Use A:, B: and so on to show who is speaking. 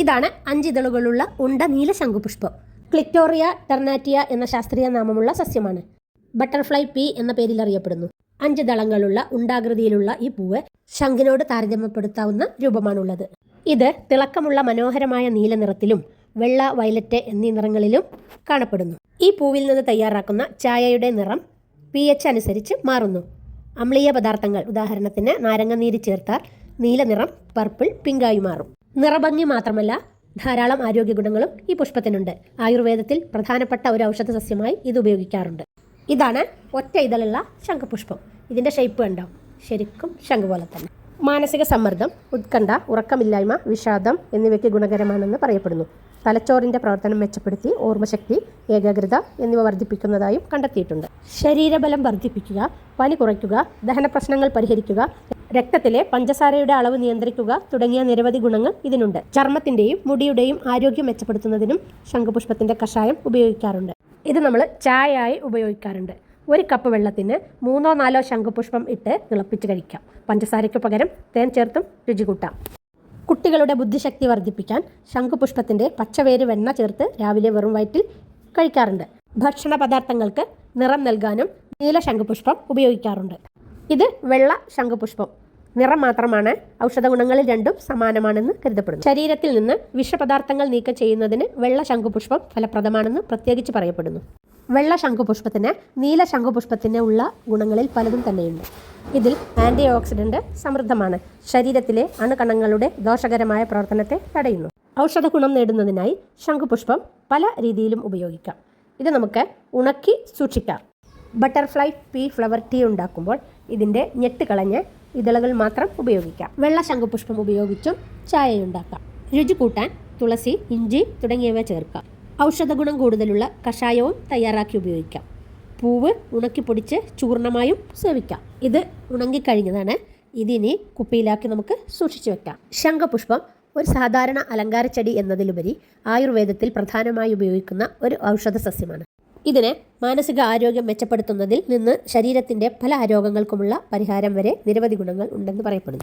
A: ഇതാണ് അഞ്ചിതളുകളുള്ള ഉണ്ട നീല ശംഖുപുഷ്പം. ക്ലിക്ടോറിയ ടെർനാറ്റിയ എന്ന ശാസ്ത്രീയ നാമമുള്ള സസ്യമാണ്. ബട്ടർഫ്ലൈ പീ എന്ന പേരിൽ അറിയപ്പെടുന്നു. അഞ്ച് ദളങ്ങളുള്ള ഉണ്ടാകൃതിയിലുള്ള ഈ പൂവ് ശംഖിനോട് താരതമ്യപ്പെടുത്താവുന്ന രൂപമാണുള്ളത്. ഇത് തിളക്കമുള്ള മനോഹരമായ നീല നിറത്തിലും വെള്ള വയലറ്റ് എന്നീ നിറങ്ങളിലും കാണപ്പെടുന്നു. ഈ പൂവിൽ നിന്ന് തയ്യാറാക്കുന്ന ചായയുടെ നിറം പി എച്ച് അനുസരിച്ച് മാറുന്നു. അമ്ലീയ പദാർത്ഥങ്ങൾ ഉദാഹരണത്തിന് നാരങ്ങ നീര് ചേർത്താൽ നീല നിറം പർപ്പിൾ പിങ്കായി മാറും. നിറഭംഗി മാത്രമല്ല ധാരാളം ആരോഗ്യ ഗുണങ്ങളും ഈ പുഷ്പത്തിനുണ്ട്. ആയുർവേദത്തിൽ പ്രധാനപ്പെട്ട ഒരു ഔഷധ സസ്യമായി ഇത് ഉപയോഗിക്കാറുണ്ട്. ഇതാണ് ഒറ്റ ഇതളുള്ള ശംഖുപുഷ്പം. ഇതിന്റെ ഷേപ്പ് കണ്ടോ? ശരിക്കും ശംഖ് പോലെ തന്നെ. മാനസിക സമ്മർദ്ദം ഉത്കണ്ഠ ഉറക്കമില്ലായ്മ വിഷാദം എന്നിവയ്ക്ക് ഗുണകരമാണെന്ന് പറയപ്പെടുന്നു. തലച്ചോറിന്റെ പ്രവർത്തനം മെച്ചപ്പെടുത്തി ഓർമ്മശക്തി ഏകാഗ്രത എന്നിവ വർദ്ധിപ്പിക്കുന്നതായും കണ്ടെത്തിയിട്ടുണ്ട്. ശരീരബലം വർദ്ധിപ്പിക്കുക പനി കുറയ്ക്കുക ദഹന പ്രശ്നങ്ങൾ പരിഹരിക്കുക രക്തത്തിലെ പഞ്ചസാരയുടെ അളവ് നിയന്ത്രിക്കുക തുടങ്ങിയ നിരവധി ഗുണങ്ങൾ ഇതിനുണ്ട്. ചർമ്മത്തിന്റെയും മുടിയുടെയും ആരോഗ്യം മെച്ചപ്പെടുത്തുന്നതിനും ശംഖുപുഷ്പത്തിന്റെ കഷായം ഉപയോഗിക്കാറുണ്ട്. ഇത് നമ്മൾ ചായയായി ഉപയോഗിക്കാറുണ്ട്. ഒരു കപ്പ് വെള്ളത്തിന് മൂന്നോ നാലോ ശംഖുപുഷ്പം ഇട്ട് തിളപ്പിച്ച് കഴിക്കാം. പഞ്ചസാരയ്ക്ക് പകരം തേൻ ചേർത്തും രുചി കൂട്ടാം. കുട്ടികളുടെ ബുദ്ധിശക്തി വർദ്ധിപ്പിക്കാൻ ശംഖുപുഷ്പത്തിന്റെ പച്ചവേര് വെണ്ണ ചേർത്ത് രാവിലെ വെറും വയറ്റിൽ കഴിക്കാറുണ്ട്. ഭക്ഷണ പദാർത്ഥങ്ങൾക്ക് നിറം നൽകാനും നീല ശംഖുപുഷ്പം ഉപയോഗിക്കാറുണ്ട്. ഇത് വെള്ള ശംഖുപുഷ്പം. നിറം മാത്രമാണ്. ഔഷധ ഗുണങ്ങളിൽ രണ്ടും സമാനമാണെന്ന് കരുതപ്പെടുന്നു. ശരീരത്തിൽ നിന്ന് വിഷപദാർത്ഥങ്ങൾ നീക്കം ചെയ്യുന്നതിന് വെള്ള ശംഖുപുഷ്പം ഫലപ്രദമാണെന്ന് പ്രത്യേകിച്ച് പറയപ്പെടുന്നു. വെള്ള ശംഖുപുഷ്പത്തിന് നീല ശംഖുപുഷ്പത്തിന് ഉള്ള ഗുണങ്ങളിൽ പലതും തന്നെയുണ്ട്. ഇതിൽ ആന്റി ഓക്സിഡന്റ് സമൃദ്ധമാണ്. ശരീരത്തിലെ അണുകണങ്ങളുടെ ദോഷകരമായ പ്രവർത്തനത്തെ തടയുന്നു. ഔഷധ ഗുണം നേടുന്നതിനായി ശംഖുപുഷ്പം പല രീതിയിലും ഉപയോഗിക്കാം. ഇത് നമുക്ക് ഉണക്കി സൂക്ഷിക്കാം. ബട്ടർഫ്ലൈ പീ ഫ്ലവർ ടീ ഉണ്ടാക്കുമ്പോൾ ഇതിന്റെ ഞെട്ട് കളഞ്ഞ് ഇതളകൾ മാത്രം ഉപയോഗിക്കാം. വെള്ള ശംഖുപുഷ്പം ഉപയോഗിച്ചും ചായയുണ്ടാക്കാം. രുചി കൂട്ടാൻ തുളസി ഇഞ്ചി തുടങ്ങിയവ ചേർക്കാം. ഔഷധ ഗുണം കൂടുതലുള്ള കഷായവും തയ്യാറാക്കി ഉപയോഗിക്കാം. പൂവ് ഉണക്കി പൊടിച്ച് ചൂർണമായും സേവിക്കാം. ഇത് ഉണങ്ങിക്കഴിഞ്ഞതാണ് ഇതിനി കുപ്പിയിലാക്കി നമുക്ക് സൂക്ഷിച്ചു വെക്കാം. ശംഖപുഷ്പം ഒരു സാധാരണ അലങ്കാര ചെടി എന്നതിലുപരി ആയുർവേദത്തിൽ പ്രധാനമായി ഉപയോഗിക്കുന്ന ഒരു ഔഷധ സസ്യമാണ്. ഇതിന് മാനസിക ആരോഗ്യം മെച്ചപ്പെടുത്തുന്നതിൽ നിന്ന് ശരീരത്തിന്റെ പല രോഗങ്ങൾക്കുമുള്ള പരിഹാരം വരെ നിരവധി ഗുണങ്ങൾ ഉണ്ടെന്ന് പറയപ്പെടുന്നു.